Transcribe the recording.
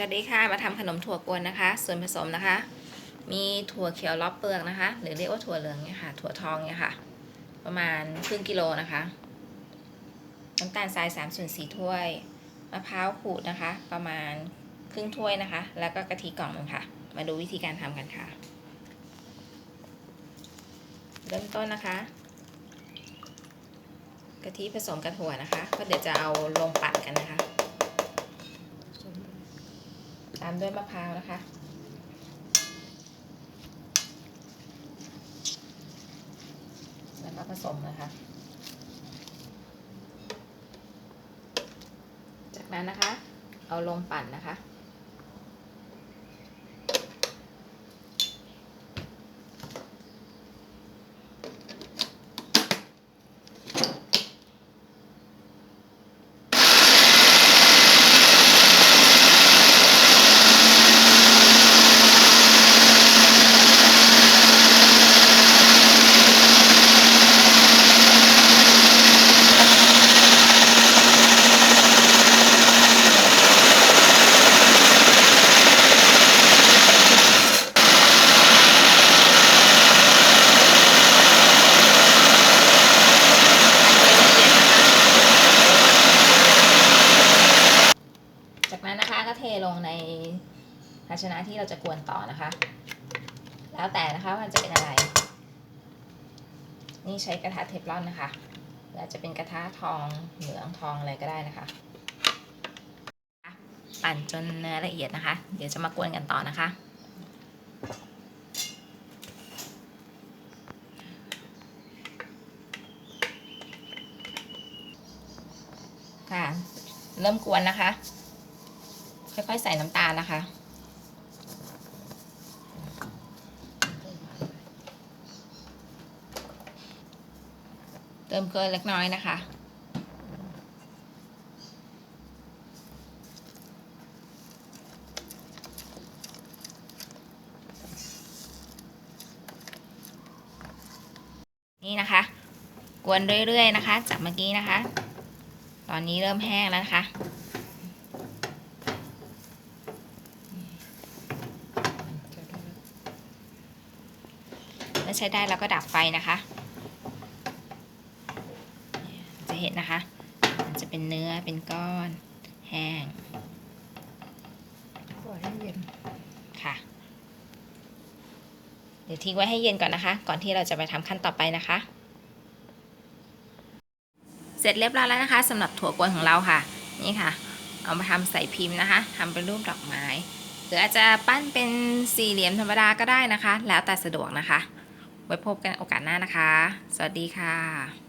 สวัสดีค่ะ มาทำขนมถั่วกวนนะคะ ส่วนผสมนะคะ มีถั่วเขียวล้อบเปลือกนะคะ หรือเรียกว่าถั่วเหลืองเนี่ยค่ะ ถั่วทองเนี่ยค่ะ ประมาณครึ่งกิโลนะคะ น้ำตาลทราย3ส่วน4ถ้วย มะพร้าวขูดนะคะ ประมาณครึ่งถ้วยนะคะ แล้วก็กะทิกล่องหนึงค่ะ มาดูวิธีการทำกันค่ะ เริ่มต้นนะคะ กะทิผสมกับถั่วนะคะ ก็เดี๋ยวจะเอาลงปั่นกันนะคะามด้วยมะพร้าวนะคะ แล้วก็ผสมนะคะ จากนั้นนะคะ เอาลงปั่นนะคะ ลงในภาชนะที่เราจะกวนต่อนะคะ แล้วแต่นะคะว่าจะเป็นอะไร นี่ใช้กระทะเทฟลอนนะคะออาจจะเป็นกระทะทองเหลืองทองอะไรก็ได้นะคะปั่นจนเนื้อละเอียดนะคะ เดี๋ยวจะมากวนกันต่อนะคะ ค่ะ เริ่มกวนนะคะ ค่อยๆใส่น้ำตาลนะคะ เติมเกลือเล็กน้อยนะคะ นี่นะคะ กวนเรื่อยๆนะคะ จากเมื่อกี้นะคะ ตอนนี้เริ่มแห้งแล้วนะคะ เมื่อ ใช้ได้แล้วก็ดับไฟนะคะ จะเห็นนะคะ มันจะเป็นเนื้อเป็นก้อนแห้งปล่อยให้เย็นค่ะ เดี๋ยวทิ้งไว้ให้เย็นก่อนนะคะ ก่อนที่เราจะไปทำขั้นต่อไปนะคะ เสร็จเรียบร้อยแล้วนะคะสำหรับถั่วกวนของเราค่ะ นี่ค่ะ เอามาทำใส่พิมพ์นะคะทำเป็นรูปดอกไม้หรืออาจจะปั้นเป็นสี่เหลี่ยมธรรมดาก็ได้นะคะ แล้วแต่สะดวกนะคะ ไว้พบกันโอกาสหน้านะคะ สวัสดีค่ะ